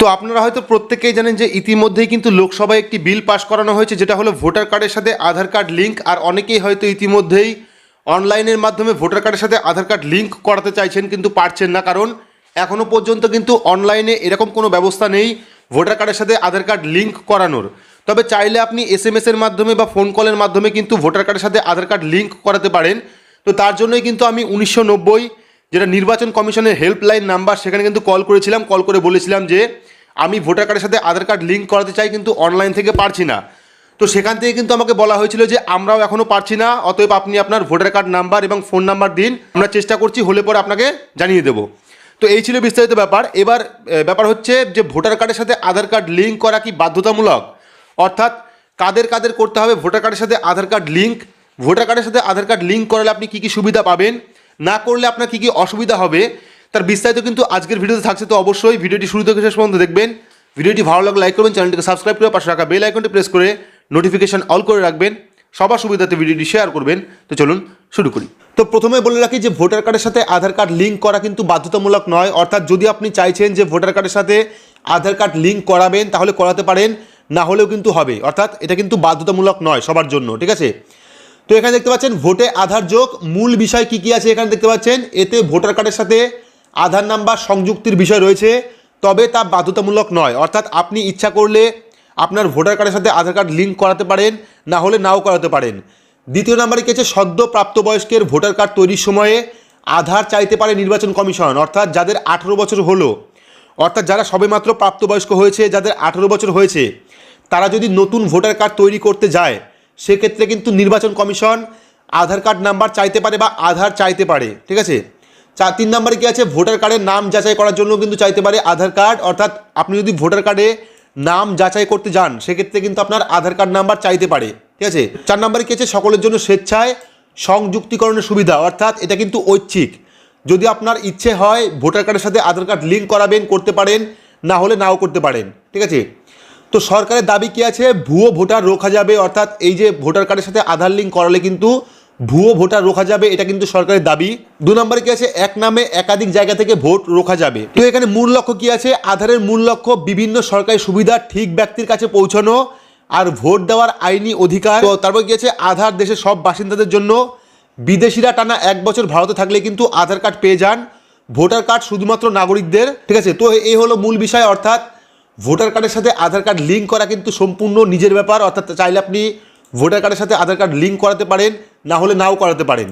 তো আপনারা হয়তো প্রত্যেকেই জানেন যে ইতিমধ্যেই কিন্তু লোকসভায় একটি বিল পাশ করানো হয়েছে, যেটা হলো ভোটার কার্ডের সাথে আধার কার্ড লিঙ্ক আর অনেকেই হয়তো ইতিমধ্যেই অনলাইনের মাধ্যমে ভোটার কার্ডের সাথে আধার কার্ড লিঙ্ক করাতে চাইছেন, কিন্তু পারছেন না। কারণ এখনও পর্যন্ত কিন্তু অনলাইনে এরকম কোনো ব্যবস্থা নেই ভোটার কার্ডের সাথে আধার কার্ড লিঙ্ক করানোর। তবে চাইলে আপনি এস এম এর মাধ্যমে বা ফোন কলের মাধ্যমে কিন্তু ভোটার কার্ডের সাথে আধার কার্ড লিঙ্ক করাতে পারেন। তো তার জন্যই কিন্তু আমি উনিশশো নব্বই যেটা নির্বাচন কমিশনের হেল্পলাইন নাম্বার সেখানে কিন্তু কল করেছিলাম কল করে বলেছিলাম যে আমি ভোটার কার্ডের সাথে আধার কার্ড লিঙ্ক করাতে চাই, কিন্তু অনলাইন থেকে পারছি না। তো সেখান থেকে কিন্তু আমাকে বলা হয়েছিল যে আমরাও এখনও পারছি না, অতএব আপনি আপনার ভোটার কার্ড নাম্বার এবং ফোন নাম্বার দিন, আমরা চেষ্টা করছি, হলে পরে আপনাকে জানিয়ে দেবো। তো এই ছিল বিস্তারিত ব্যাপার। এবার ব্যাপার হচ্ছে যে ভোটার কার্ডের সাথে আধার কার্ড লিঙ্ক করা কি বাধ্যতামূলক? অর্থাৎ কাদের কাদের করতে হবে ভোটার কার্ডের সাথে আধার কার্ড লিঙ্ক ভোটার কার্ডের সাথে আধার কার্ড লিঙ্ক করালে আপনি কী কী সুবিধা পাবেন? না করলে আপনার কী কী অসুবিধা হবে, তার বিস্তারিত কিন্তু আজকের ভিডিওতে থাকছে, তো অবশ্যই ভিডিওটি শুরু থেকে শেষ পর্যন্ত দেখবেন। ভিডিওটি ভালো লাগলে লাইক করবেন, চ্যানেলটিকে সাবস্ক্রাইব করে পাশে রাখা বেল আইকনটি প্রেস করে নোটিফিকেশন অল করে রাখবেন। সবার সুবিধাতে ভিডিওটি শেয়ার করবেন। তো চলুন শুরু করি। তো প্রথমে বলে রাখি যে ভোটার কার্ডের সাথে আধার কার্ড লিঙ্ক করা কিন্তু বাধ্যতামূলক নয়। অর্থাৎ যদি আপনি চাইছেন যে ভোটার কার্ডের সাথে আধার কার্ড লিঙ্ক করাবেন, তাহলে করাতে পারেন, না হলেও কিন্তু হবে। অর্থাৎ এটা কিন্তু বাধ্যতামূলক নয় সবার জন্য, ঠিক আছে? তো এখানে দেখতে পাচ্ছেন ভোটে আধার যোগ। মূল বিষয় কি কি আছে এখানে দেখতে পাচ্ছেন? এতে ভোটার কার্ডের সাথে আধার নাম্বার সংযুক্তির বিষয় রয়েছে, তবে তা বাধ্যতামূলক নয়। অর্থাৎ আপনি ইচ্ছা করলে আপনার ভোটার কার্ডের সাথে আধার কার্ড লিঙ্ক করাতে পারেন, না হলে নাও করাতে পারেন। দ্বিতীয় নাম্বারে কি আছে? সদ্য প্রাপ্তবয়স্কের ভোটার কার্ড তৈরির সময়ে আধার চাইতে পারে নির্বাচন কমিশন, অর্থাৎ যাদের আঠেরো বছর হলো। অর্থাৎ যারা সবেমাত্র প্রাপ্তবয়স্ক হয়েছে, যাদের আঠেরো বছর হয়েছে, তারা যদি নতুন ভোটার কার্ড তৈরি করতে যায় সেক্ষেত্রে কিন্তু নির্বাচন কমিশন আধার কার্ড নাম্বার চাইতে পারে বা আধার চাইতে পারে, ঠিক আছে? চার তিন নম্বরে কী আছে? ভোটার কার্ডের নাম যাচাই করার জন্য কিন্তু চাইতে পারে আধার কার্ড। অর্থাৎ আপনি যদি ভোটার কার্ডে নাম যাচাই করতে যান, সেক্ষেত্রে কিন্তু আপনার আধার কার্ড নাম্বার চাইতে পারে, ঠিক আছে? চার নম্বরে কী আছে? সকলের জন্য স্বেচ্ছায় সংযুক্তিকরণের সুবিধা, অর্থাৎ এটা কিন্তু ঐচ্ছিক। যদি আপনার ইচ্ছে হয় ভোটার কার্ডের সাথে আধার কার্ড লিঙ্ক করাবেন, করতে পারেন, না হলে নাও করতে পারেন, ঠিক আছে? তো সরকারের দাবি কি আছে? ভুয়ো ভোটার রোখা যাবে, অর্থাৎ এই যে ভোটার কার্ডের সাথে আধার লিঙ্ক করালে কিন্তু ভুয়ো ভোটার রোখা যাবে, এটা কিন্তু সরকারের দাবি। দু নম্বরে কি আছে? এক নামে একাধিক জায়গা থেকে ভোট রোখা যাবে। তো এখানে মূল লক্ষ্য কি আছে? আধারের মূল লক্ষ্য বিভিন্ন সরকারি সুবিধা ঠিক ব্যক্তির কাছে পৌঁছানো আর ভোট দেওয়ার আইনি অধিকার। তো তারপর কি আছে? আধার দেশের সব বাসিন্দাদের জন্য। বিদেশিরা টানা এক বছর ভারতে থাকলে কিন্তু আধার কার্ড পেয়ে যান। ভোটার কার্ড শুধুমাত্র নাগরিকদের। ঠিক আছে? তো এই হলো মূল বিষয়, অর্থাৎ ভোটার কার্ডের সাথে আধার কার্ড লিঙ্ক করা কিন্তু সম্পূর্ণ নিজের ব্যাপার, অর্থাৎ চাইলে আপনি ভোটার কার্ডের সাথে আধার কার্ড লিঙ্ক করাতে পারেন, না হলে নাও করাতে পারেন।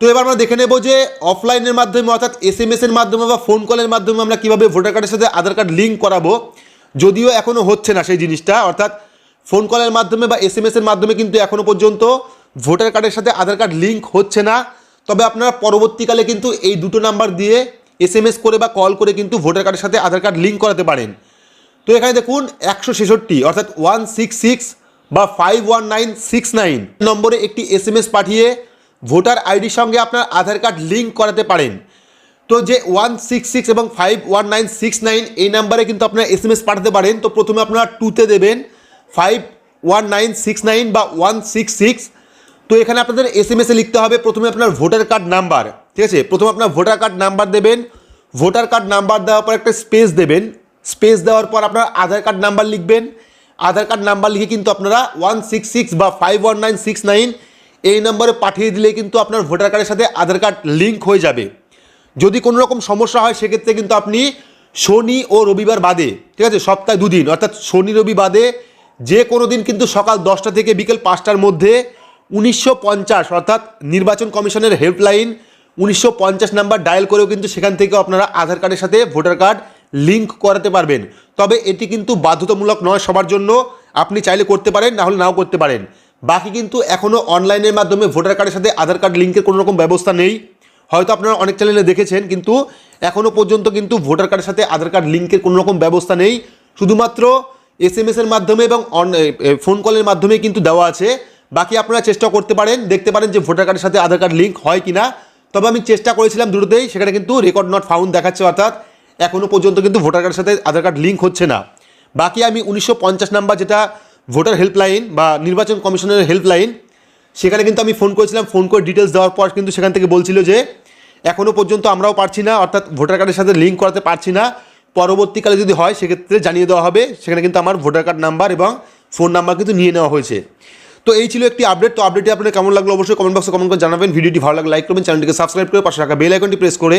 তো এবার আমরা দেখে নেব যে অফলাইনের মাধ্যমে, অর্থাৎ এস এম এর মাধ্যমে বা ফোন কলের মাধ্যমে আমরা কীভাবে ভোটার কার্ডের সাথে আধার কার্ড লিঙ্ক করাবো, যদিও এখনও হচ্ছে না সেই জিনিসটা। অর্থাৎ ফোন কলের মাধ্যমে বা এস এম এর মাধ্যমে কিন্তু এখনও পর্যন্ত ভোটার কার্ডের সাথে আধার কার্ড লিঙ্ক হচ্ছে না। তবে আপনারা পরবর্তীকালে কিন্তু এই দুটো নাম্বার দিয়ে এস এম এস করে বা কল করে কিন্তু ভোটার কার্ডের সাথে আধার কার্ড লিঙ্ক করাতে পারেন। তো এখানে দেখুন একশো ছেষট্টি, অর্থাৎ ওয়ান সিক্স সিক্স বা five one nine six nine নম্বরে একটি এস এম এস পাঠিয়ে ভোটার আইডির সঙ্গে আপনার আধার কার্ড লিঙ্ক করাতে পারেন। তো যে ওয়ান সিক্স সিক্স এবং five one nine six nine এই নাম্বারে কিন্তু আপনার এস এম এস পাঠাতে পারেন। তো প্রথমে আপনারা টুতে দেবেন five one nine six nine বা ওয়ান সিক্স সিক্স তো এখানে আপনাদের এস এম এসে লিখতে হবে, প্রথমে আপনার ভোটার কার্ড নাম্বার, ঠিক আছে? প্রথমে আপনার ভোটার কার্ড নাম্বার দেবেন, ভোটার কার্ড নাম্বার দেওয়ার পর একটা স্পেস দেবেন। স্পেস দেওয়ার পর আপনার আধার কার্ড নাম্বার লিখবেন। আধার কার্ড নাম্বার লিখে কিন্তু আপনারা ওয়ান সিক্স সিক্স বা five one nine six nine এই নম্বরে পাঠিয়ে দিলে কিন্তু আপনার ভোটার কার্ডের সাথে আধার কার্ড লিঙ্ক হয়ে যাবে। যদি কোনো রকম সমস্যা হয়, সেক্ষেত্রে কিন্তু আপনি শনি ও রবিবার বাদে, ঠিক আছে, সপ্তাহে দুদিন, অর্থাৎ শনি, রবি বাদে যে কোনো দিন কিন্তু সকাল দশটা থেকে বিকেল পাঁচটার মধ্যে উনিশশো পঞ্চাশ, অর্থাৎ নির্বাচন কমিশনের হেল্পলাইন উনিশশো পঞ্চাশ নাম্বার ডায়াল করেও কিন্তু সেখান থেকেও আপনারা আধার কার্ডের সাথে ভোটার কার্ড লিঙ্ক করাতে পারবেন। তবে এটি কিন্তু বাধ্যতামূলক নয় সবার জন্য। আপনি চাইলে করতে পারেন, না হলে নাও করতে পারেন। বাকি কিন্তু এখনও অনলাইনের মাধ্যমে ভোটার কার্ডের সাথে আধার কার্ড লিঙ্কের কোনো রকম ব্যবস্থা নেই। হয়তো আপনারা অনেক চ্যানেলে দেখেছেন, কিন্তু এখনও পর্যন্ত কিন্তু ভোটার কার্ডের সাথে আধার কার্ড লিঙ্কের কোনো রকম ব্যবস্থা নেই। শুধুমাত্র এস এম এর মাধ্যমে এবং অন ফোন কলের মাধ্যমে কিন্তু দেওয়া আছে। বাকি আপনারা চেষ্টা করতে পারেন, দেখতে পারেন যে ভোটার কার্ডের সাথে আধার কার্ড লিঙ্ক হয় কি না তবে আমি চেষ্টা করেছিলাম দুটোতেই, সেখানে কিন্তু রেকর্ড নট ফাউন্ড দেখাচ্ছে, অর্থাৎ এখনও পর্যন্ত কিন্তু ভোটার কার্ডের সাথে আধার কার্ড লিঙ্ক হচ্ছে না। বাকি আমি উনিশশো নাম্বার যেটা ভোটার হেল্পলাইন বা নির্বাচন কমিশনের হেল্পলাইন সেখানে কিন্তু আমি ফোন করেছিলাম ফোন করে ডিটেলস দেওয়ার পর কিন্তু সেখান থেকে বলছিল যে এখনও পর্যন্ত আমরাও পারছি না, অর্থাৎ ভোটার কার্ডের সাথে লিঙ্ক করাতে পারছি না। পরবর্তীকালে যদি হয়, সেক্ষেত্রে জানিয়ে দেওয়া হবে, সেখানে কিন্তু আমার ভোটার কার্ড নাম্বার এবং ফোন নাম্বার কিন্তু নিয়ে নেওয়া হয়েছে। তো এই ছিল একটি আপডেট তো আপডেটটি আপনার কেমন লাগল অবশ্যই কমেন্ট বক্সে কমেন্ট করে জানাবেন। ভিডিওটি ভালো লাগলে লাইক করবেন চ্যানেলটিকে সাবস্ক্রাইব করে পাশে রাখা বেল আইকনটি প্রেস করে